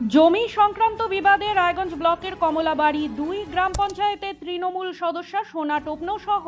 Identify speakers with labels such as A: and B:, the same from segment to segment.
A: জমি সংক্রান্ত বিবাদে রায়গঞ্জ ব্লকের কমলাবাড়ি দুই গ্রাম পঞ্চায়েতের তৃণমূল সদস্য সোনা টোপনো সহ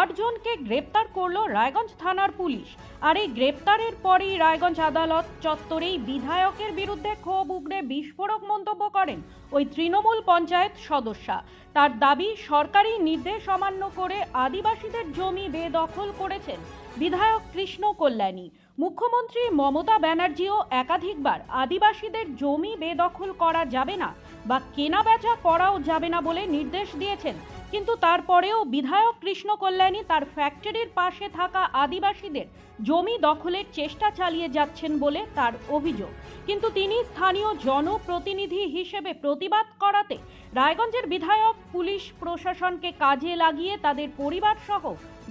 A: আটজনকে গ্রেপ্তার করল রায়গঞ্জ থানার পুলিশ। আর এই গ্রেপ্তারের পরই রায়গঞ্জ আদালত চত্বরেই বিধায়কের বিরুদ্ধে ক্ষোভ উগড়ে বিস্ফোরক মন্তব্য করেন ওই তৃণমূল পঞ্চায়েত সদস্যা। তার দাবি, সরকারি নির্দেশ অমান্য করে আদিবাসীদের জমি বেদখল করেছেন বিধায়ক কৃষ্ণ কল্যাণী। মুখ্যমন্ত্রী মমতা ব্যানার্জিও একাধিকবার আদিবাসীদের জমি বেদখল করা যাবে না বা কেনা বেচা করাও যাবে না বলে নির্দেশ দিয়েছেন। কিন্তু তারপরেও বিধায়ক কৃষ্ণ কল্যাণী তার ফ্যাক্টরির পাশে থাকা আদিবাসীদের জমি দখলের চেষ্টা চালিয়ে যাচ্ছেন বলে তার অভিযোগ। কিন্তু তিনি স্থানীয় জনপ্রতিনিধি হিসেবে প্রতিবাদ করাতে রায়গঞ্জের বিধায়ক, পুলিশ প্রশাসনকে কাজে লাগিয়ে তাদের পরিবার সহ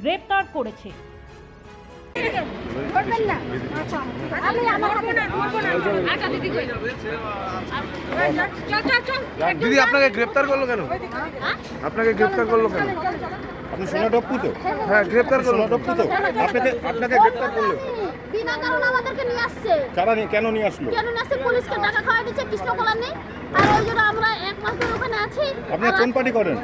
A: গ্রেপ্তার করেছে।
B: দিদি কই চল চল চল
C: দিদি আপনাকে গ্রেপ্তার করল কেন? আপনাকে গ্রেপ্তার করল কেন?
D: আপনি সোনা টপ্পু তো?
C: হ্যাঁ গ্রেপ্তার করল।
D: টপ্পু তো? আপনাকে আপনাকে গ্রেপ্তার করল।
B: বিনা কারণে আমাদেরকে নিয়ে আসছে।
D: কারা নিয়ে কেন নিয়ে আসলো?
B: কেন নিয়ে আসছে? পুলিশকে টাকা খাওয়াই দিচ্ছে কৃষ্ণ নেই আর ওই জন্য আমরা এক মাস ধরে ওখানে আছি।
D: আপনি কোন পার্টি করেন?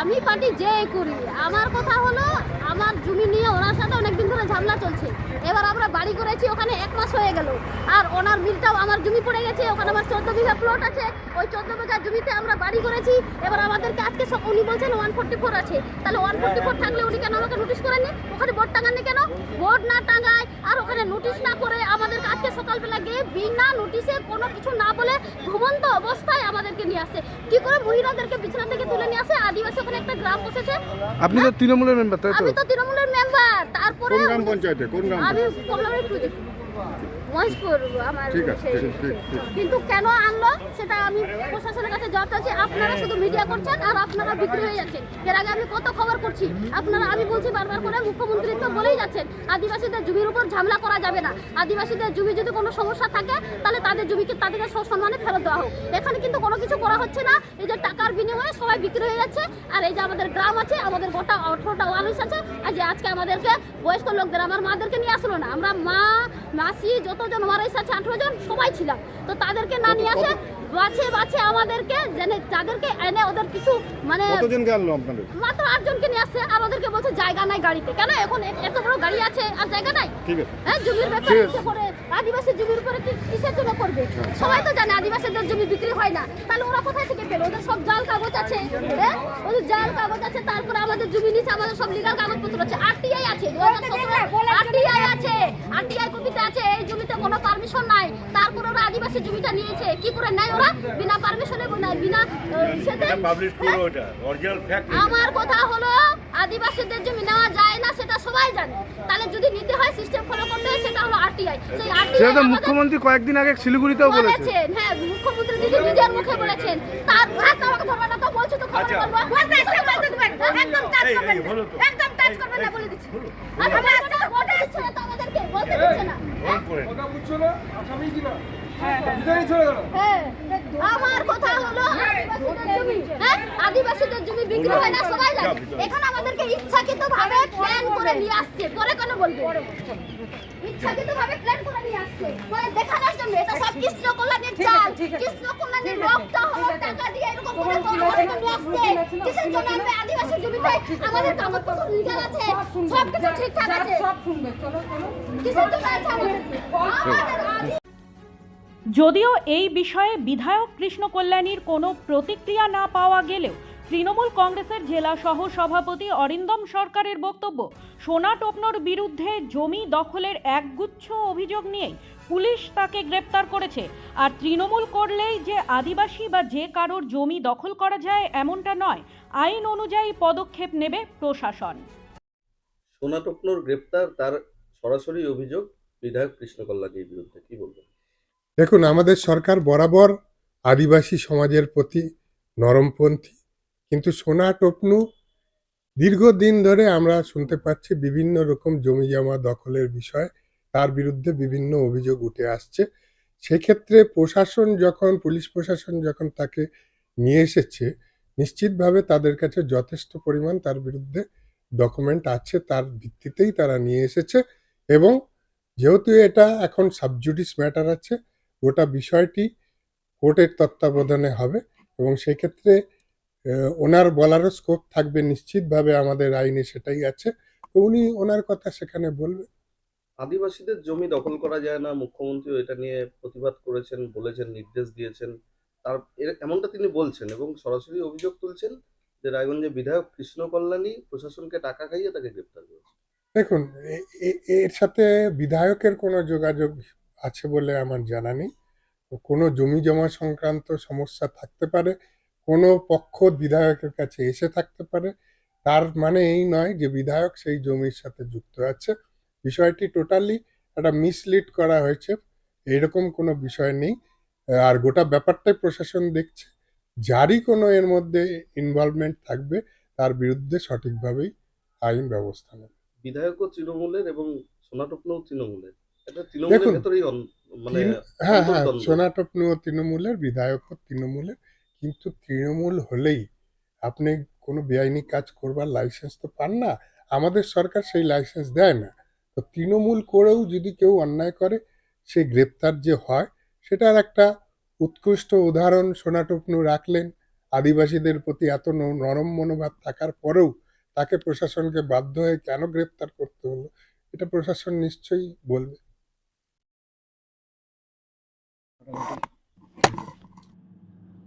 B: আমি পার্টি যে করি। আমার কথা হলো, আমার জমি নিয়ে ওনার সাথে অনেকদিন ধরে ঝামেলা চলছে। এবার আমরা বাড়ি করেছি ওখানে এক মাস হয়ে গেল। আর ওনার মিলটাও আমার জমি পড়ে গেছে ওখানে আমার চোদ্দ বিঘা প্লট আছে। ওই চোদ্দ বিঘা জমিতে আমরা বাড়ি করেছি। এবার আমাদেরকে আজকে সব উনি বলছেন ওয়ান ফোর্টি ফোর আছে। তাহলে ওয়ান ফোর্টি ফোর থাকলে উনি কেন আমাকে নোটিশ করেননি ওখানে বোর্ড টাঙাননি কেন? বোর্ড না টাঙায় আর ওখানে নোটিশ না করে আমাদেরকে আজকে সকালবেলা গিয়ে বিনা নোটিশে কোনো কিছু না বলে ঘুমন্ত অবস্থায় আমাদেরকে নিয়ে আসে। কি করে মহিলাদেরকে বিছানা থেকে তুলে নিয়ে আসে? আদিবাসী ওখানে একটা গ্রাম বসেছে।
C: আপনি তো তৃণমূলের মেম্বার তাই তো?
B: আমি তো তৃণমূলের মেম্বার তারপরে
D: কোন গ্রাম পঞ্চায়েতে? কোন গ্রাম
B: আমি কমলাবাড়ি মহেশপুর আমার
D: ঠিক আছে।
B: কিন্তু কেন আনলো সেটা আমি প্রশাসনের কাছে জবাব চাচ্ছি। আপনারা শুধু মিডিয়া করছেন আর আপনারা বিক্রি হয়ে যাচ্ছেন। এর আগে আমি কত খবর করছি? আপনারা আমি বলছি বারবার করে মুখ্যমন্ত্রী তো বলেই যাচ্ছেন আদিবাসীদের জমির উপর ঝামেলা করা যাবে না। আদিবাসীদের জমি যদি কোনো সমস্যা থাকে তাহলে তাদের জমিকে তাদেরকে সসম্মানে ফেরত দেওয়া হোক। এখানে কিন্তু কোনো কিছু করা হচ্ছে না। এই যে টাকার বিনিময়ে সবাই বিক্রি হয়ে যাচ্ছে। আর এই যে আমাদের গ্রাম আছে আমাদের গোটা আঠারোটা ওয়ালিশ আছে আর যে আজকে আমাদেরকে বয়স্ক লোকদের আমার মাদেরকে নিয়ে আসলো না। আমরা মা মাসি যতজন ওয়ারিস আছে আঠারো জন সবাই ছিলাম। তো তাদেরকে না নিয়ে আসে বাছে বাছে আমাদেরকে জেনে তাদেরকে এনে ওদের কিছু মানে
D: কতজন গেল আপনাদের?
B: মাত্র আটজনকে নিয়ে আসছে আর ওদেরকে বলছে জায়গা নাই গাড়িতে। কেন? এখন এত বড় গাড়ি আছে আর জায়গা নাই?
D: ঠিক আছে।
B: হ্যাঁ জমির ব্যাপারে করে আদিবাসী জমির উপরে কি কিসের জন্য করবে? সবাই তো জানে আদিবাসীদের জমি বিক্রি হয় না। তাহলে ওরা কোথায় থেকে পেল? ওদের সব জাল কাগজ আছে হ্যাঁ? ওদের জাল কাগজ আছে তারপরে আমাদের জমি নিচে আমাদের সব লিগাল কাগজপত্র আছে। আরটিআই আছে। আরটিআই আছে। আরটিআই কপিতে আছে। কোনো পারমিশন নাই। তারপরে ওরা আদিবাসী জমিটা নিয়েছে। কি করে নেয় ওরা? বিনা পারমিশনে বিনা হ্যাঁ? আমার কথা হলো আদিবাসীদের জমি নেওয়া যায় না সেটা সবাই জানে। তাহলে যদি নিতে হয় সিস্টেম ফলো করতে হয় সেটা হলো আরটিআই সেই আরটিআই
C: সেটা মুখ্যমন্ত্রী কয়েকদিন আগে শিলিগুড়িতেও
B: বলেছেন হ্যাঁ মুখ্যমন্ত্রী দিদি নিজের মুখে বলেছেন। তার ভাত আমাকে ধরবে তো বলছো তো খবর বলব। একদম টাচ করবেন না। একদম টাচ করবেন না বলে দিচ্ছি। আমরা আসছে বলতে দিচ্ছে না তো আমাদেরকে বলতে দিচ্ছে না? আসামি হ্যাঁ আমার কথা হলো আদিবাসীদের জমি বিক্রি হয় না সবাই জানে। এখানে আমাদেরকে ইচ্ছাকৃত ভাবে প্ল্যান করে নিয়ে আসছে। পরে কেন বলবে? ইচ্ছাকৃত ভাবে প্ল্যান করে নিয়ে আসছে। পরে দেখানোর জন্য এটা সব কৃষ্ণ কল্যাণের চাল। কৃষ্ণ কল্যাণের রক্ত হলো টাকা দিয়ে এরকম করে আমাদেরকে নিয়ে আসছে। কিসের জন্য আমরা আদিবাসী জমিতে আমাদের কাগজপত্র লিগাল আছে সব কিছু ঠিকঠাক আছে? কিসের জন্য আছে আমাদের? আদি-
A: যদিও এই বিষয়ে বিধায়ক কৃষ্ণ কল্যাণীর কোনো প্রতিক্রিয়া না পাওয়া গেলেও তৃণমূল কংগ্রেসের জেলা সহ সভাপতি অরিন্দম সরকারের বক্তব্য, সোনা টোপনোর বিরুদ্ধে জমি দখলের একগুচ্ছ অভিযোগ নিয়েই পুলিশ তাকে গ্রেপ্তার করেছে। আর তৃণমূল করলেই যে আদিবাসী বা যে কারোর জমি দখল করা যায় এমনটা নয়, আইন অনুযায়ী পদক্ষেপ নেবে প্রশাসন।
E: সোনা টপনোর গ্রেপ্তার তার সরাসরি অভিযোগ বিধায়ক কৃষ্ণ কল্যাণীর বিরুদ্ধে, কি বলবেন?
F: দেখুন, আমাদের সরকার বরাবর আদিবাসী সমাজের প্রতি নরমপন্থী। কিন্তু সোনা টপনু দীর্ঘদিন ধরে আমরা শুনতে পাচ্ছি বিভিন্ন রকম জমি জমা দখলের বিষয়, তার বিরুদ্ধে বিভিন্ন অভিযোগ উঠে আসছে। সেক্ষেত্রে প্রশাসন যখন, পুলিশ প্রশাসন যখন তাকে নিয়ে এসেছে, নিশ্চিতভাবে তাদের কাছে যথেষ্ট পরিমাণ তার বিরুদ্ধে ডকুমেন্ট আছে, তার ভিত্তিতেই তারা নিয়ে এসেছে। এবং যেহেতু এটা এখন সাবজুডিস ম্যাটার আছে গোটা বিষয়টি কোর্টের তত্ত্বাবধানে হবে এবং সেক্ষেত্রে ওনার বলারও স্কোপ থাকবে নিশ্চিতভাবে আমাদের আইনে সেটাই আছে। তো উনি ওনার কথা সেখানে বলবেন
E: আদিবাসীদের জমি দখল করা যায় না মুখ্যমন্ত্রী এটা নিয়ে প্রতিবাদ করেছেন বলেছেন নির্দেশ দিয়েছেন। তার এমনটা তিনি বলছেন এবং সরাসরি অভিযোগ তুলছেন যে রায়গঞ্জে বিধায়ক কৃষ্ণ কল্যাণী প্রশাসনকে টাকা খাইয়ে তাকে গ্রেপ্তার করেছে।
F: দেখুন এর সাথে বিধায়কের কোনো যোগাযোগ আছে বলে আমার জানা নেই। কোনো জমি জমা সংক্রান্ত সমস্যা থাকতে পারে, কোনো পক্ষ বিধায়কের কাছে এসে থাকতে পারে। তার মানে এই নয় যে বিধায়ক সেই জমির সাথে যুক্ত আছে। বিষয়টি টোটালি একটা মিসলিড করা হয়েছে, এরকম কোনো বিষয় নেই। আর গোটা ব্যাপারটাই প্রশাসন দেখছে, যারই কোনো এর মধ্যে ইনভলভমেন্ট থাকবে, তার বিরুদ্ধে সঠিকভাবেই আইন ব্যবস্থা নেবে।
E: বিধায়কও তৃণমূলের এবং তৃণমূলের তৃণমূলের।
F: দেখুন,
E: মানে
F: হ্যাঁ হ্যাঁ। সোনাটপ্নুও তৃণমূলের বিধায়কও তৃণমূলের কিন্তু তৃণমূল হলেই আপনি কোনো বেআইনি কাজ করবার লাইসেন্স তো পান না। আমাদের সরকার সেই লাইসেন্স দেয় না। তো তৃণমূল করেও যদি কেউ অন্যায় করে সে গ্রেপ্তার যে হয় সেটার একটা উৎকৃষ্ট উদাহরণ সোনাটপ্নু রাখলেন। আদিবাসীদের প্রতি এত নরম মনোভাব থাকার পরেও তাকে প্রশাসনকে বাধ্য হয়ে কেন গ্রেপ্তার করতে হলো এটা প্রশাসন নিশ্চয়ই বলবে।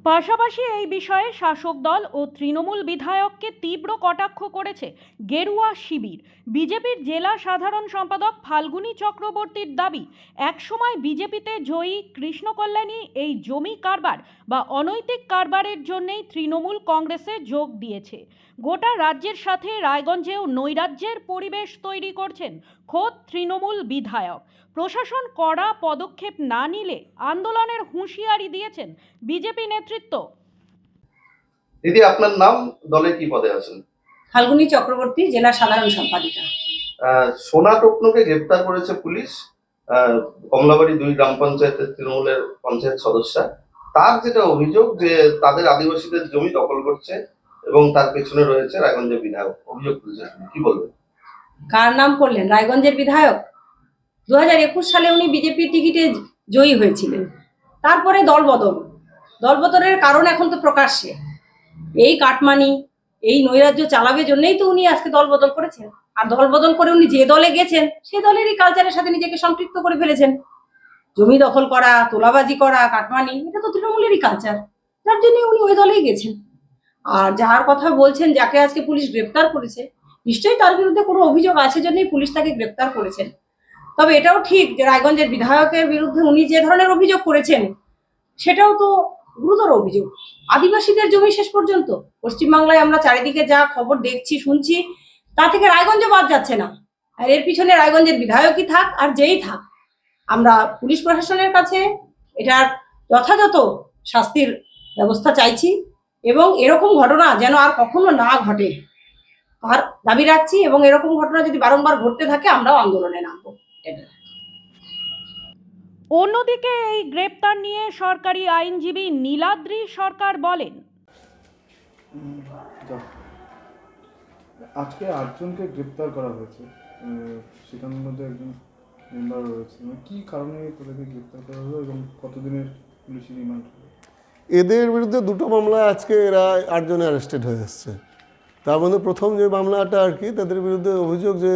A: পাশাপাশি এই বিষয়ে শাসক দল ও তৃণমূল বিধায়ককে তীব্র কটাক্ষ করেছে গেরুয়া শিবির। বিজেপির জেলা সাধারণ সম্পাদক ফাল্গুনী চক্রবর্তীর দাবি, একসময় বিজেপিতে জয়ী কৃষ্ণকল্যাণী এই জমি কারবার বা অনৈতিক কারবারের জন্যেই তৃণমূল কংগ্রেসে যোগ দিয়েছে। গোটা রাজ্যের সাথে রায়গঞ্জেও নৈরাজ্যের পরিবেশ তৈরি করছেন খোদ তৃণমূল বিধায়ক। প্রশাসন কড়া পদক্ষেপ না নিলে আন্দোলনের হুঁশিয়ারি দিয়েছেন বিজেপি নেতৃত্ব।
E: দিদি আপনার নাম? দলে কি পদে আছেন?
G: ফাল্গুনী চক্রবর্তী জেলা সাধারণ সম্পাদিকা।
E: আহ, সোনা টপ্নকে গ্রেপ্তার করেছে পুলিশ। আহ, কমলাবাড়ি দুই গ্রাম পঞ্চায়েতের তৃণমূলের পঞ্চায়েত সদস্যা। তার যেটা অভিযোগ যে তাদের আদিবাসীদের জমি দখল করছে এবং তার পেছনে রয়েছে রায়গঞ্জের বিধায়ক, অভিযোগ কি বলবেন
G: কার নাম করলেন? রায়গঞ্জের বিধায়ক? দু হাজার একুশ সালে উনি বিজেপির টিকিটে জয়ী হয়েছিলেন। তারপরে দলবদল। দলবদলের কারণ এখন তো প্রকাশ্যে। এই কাটমানি, এই নৈরাজ্য চালাবে জন্যই তো উনি আজকে দল বদল করেছেন। আর দল বদল করে উনি যে দলে গেছেন, সে দলেরই কালচারের সাথে নিজেকে সম্পৃক্ত করে ফেলেছেন। জমি দখল করা, তোলাবাজি করা, কাটমানি, এটা তো তৃণমূলেরই কালচার যার জন্য উনি ওই দলেই গেছেন। আর যার কথা বলছেন, যাকে আজকে পুলিশ গ্রেপ্তার করেছে, নিশ্চয়ই তার বিরুদ্ধে কোনো অভিযোগ আছে জন্যই পুলিশ তাকে গ্রেপ্তার করেছেন। তবে এটাও ঠিক যে রায়গঞ্জের বিধায়কের বিরুদ্ধে উনি যে ধরনের অভিযোগ করেছেন, সেটাও তো গুরুতর অভিযোগ। আদিবাসীদের জমি শেষ পর্যন্ত। পশ্চিমবাংলায় আমরা চারিদিকে যা খবর দেখছি, শুনছি, তা থেকে রায়গঞ্জ বাদ যাচ্ছে না। আর এর পিছনে রায়গঞ্জের বিধায়কই থাক আর যেই থাক। আমরা পুলিশ প্রশাসনের কাছে এটার যথাযথ শাস্তির ব্যবস্থা চাইছি। এবং এরকম ঘটনা যেন আর কখনো না ঘটে। আর দাবি রাখছি এবং এরকম ঘটনা যদি বারংবার ঘটতে থাকে আমরাও আন্দোলনে নামবো।
A: অন্যদিকে এই গ্রেপ্তার নিয়ে সরকারি আইনজীবী নীলাদ্রি সরকার বলেন
H: আজকে আটজনকে গ্রেপ্তার করা হয়েছে। সেখানের মধ্যে একজন মেম্বার রয়েছে। মানে কী কারণে তাদেরকে গ্রেপ্তার করা হলো এবং কতদিনের পুলিশি রিমান্ড? হলো
I: এদের বিরুদ্ধে দুটো মামলা আজকে এরা আটজনে অ্যারেস্টেড হয়ে এসছে। তার মধ্যে প্রথম যে মামলাটা আর কি, তাদের বিরুদ্ধে অভিযোগ যে,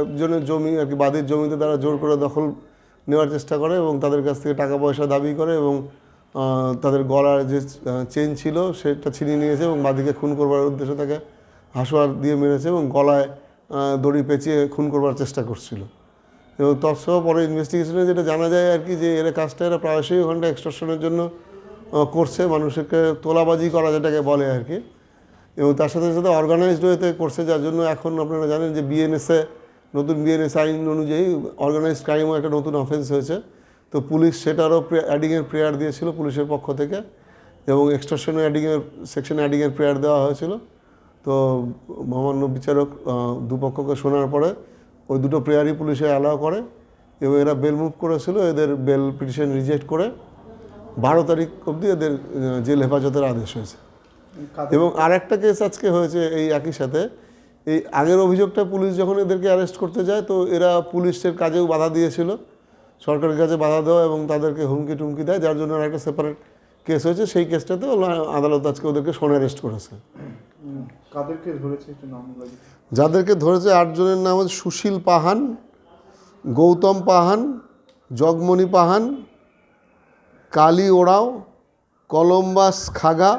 I: একজনের জমি আর কি বাদের জমিতে তারা জোর করে দখল নেওয়ার চেষ্টা করে এবং তাদের কাছ থেকে টাকা পয়সা দাবি করে এবং তাদের গলার যে চেন ছিল সেটা ছিনিয়ে নিয়েছে এবং বাদিকে খুন করবার উদ্দেশ্যে তাকে হাসুয়ার দিয়ে মেরেছে এবং গলায় দড়ি পেঁচিয়ে খুন করবার চেষ্টা করছিল। এবং তৎসহ পরে ইনভেস্টিগেশনে যেটা জানা যায় আর কি যে এরা কাজটা এরা প্রায়শই ওখানটা এক্সটর্শনের জন্য করছে, মানুষকে তোলাবাজি করা যেটাকে বলে আর কি। এবং তার সাথে সাথে অর্গানাইজড ওয়েতে করছে, যার জন্য এখন আপনারা জানেন যে বিএনএসএ নতুন বিএনএস আইন অনুযায়ী অর্গানাইজড ক্রাইমও একটা নতুন অফেন্স হয়েছে। তো পুলিশ সেটারও অ্যাডিংয়ের প্রেয়ার দিয়েছিল পুলিশের পক্ষ থেকে, এবং এক্সটর্শনে অ্যাডিংয়ের সেকশন অ্যাডিংয়ের প্রেয়ার দেওয়া হয়েছিল। তো মহামান্য বিচারক দুপক্ষকে শোনার পরে ওই দুটো প্রেয়ারই পুলিশে অ্যালাউ করে, এবং এরা বেল মুভ করেছিল, এদের বেল পিটিশন রিজেক্ট করে বারো তারিখ অবধি এদের জেল হেফাজতের আদেশ হয়েছে। এবং আর একটা কেস আজকে হয়েছে এই একই সাথে। এই আগের অভিযোগটা পুলিশ যখন এদেরকে অ্যারেস্ট করতে যায় তো এরা পুলিশের কাজেও বাধা দিয়েছিল। সরকারের কাছে বাধা দেওয়া এবং তাদেরকে হুমকি টুমকি দেয় যার জন্য একটা সেপারেট কেস হয়েছে। সেই কেসটাতে আদালত আজকে ওদেরকে সোন অ্যারেস্ট করেছে। যাদেরকে ধরেছে আটজনের নাম হচ্ছে সুশীল পাহান গৌতম পাহান জগমণি পাহান কালী ওরাও কলম্বাস খাগা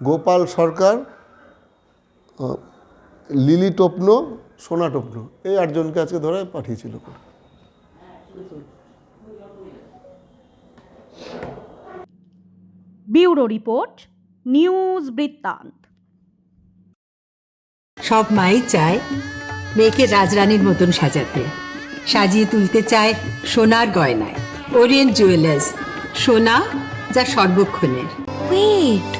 I: গোপাল সরকার লিলি টোপনো সোনা টোপনো। এই আটজনকে আজকে ধরে পাঠিয়েছিল
A: ব্যুরো রিপোর্ট নিউজ বৃত্তান্ত।
J: সব মাই চায় মেয়েকে রাজরানীর মতন সাজাতে। সাজিয়ে তুলতে চায় সোনার গয়নায়। ওরিয়েন্ট জুয়েলার্স সোনা যা সর্বক্ষণের
K: Wait.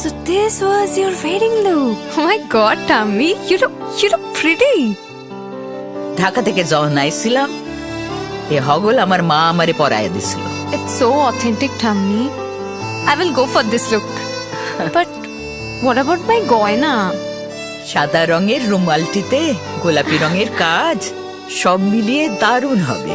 K: So this was your wedding look. Oh my god, Tammy, you look you look pretty.
L: Dhaka থেকে যখন আইছিলাম এ হগল আমার মা আমারে পরায় দিছিল
K: It's so authentic, Tammy. I will go for this look. but what about my goina?
L: সাদা রঙের রুমালটিতে গোলাপি রঙের কাজ সব মিলিয়ে দারুণ হবে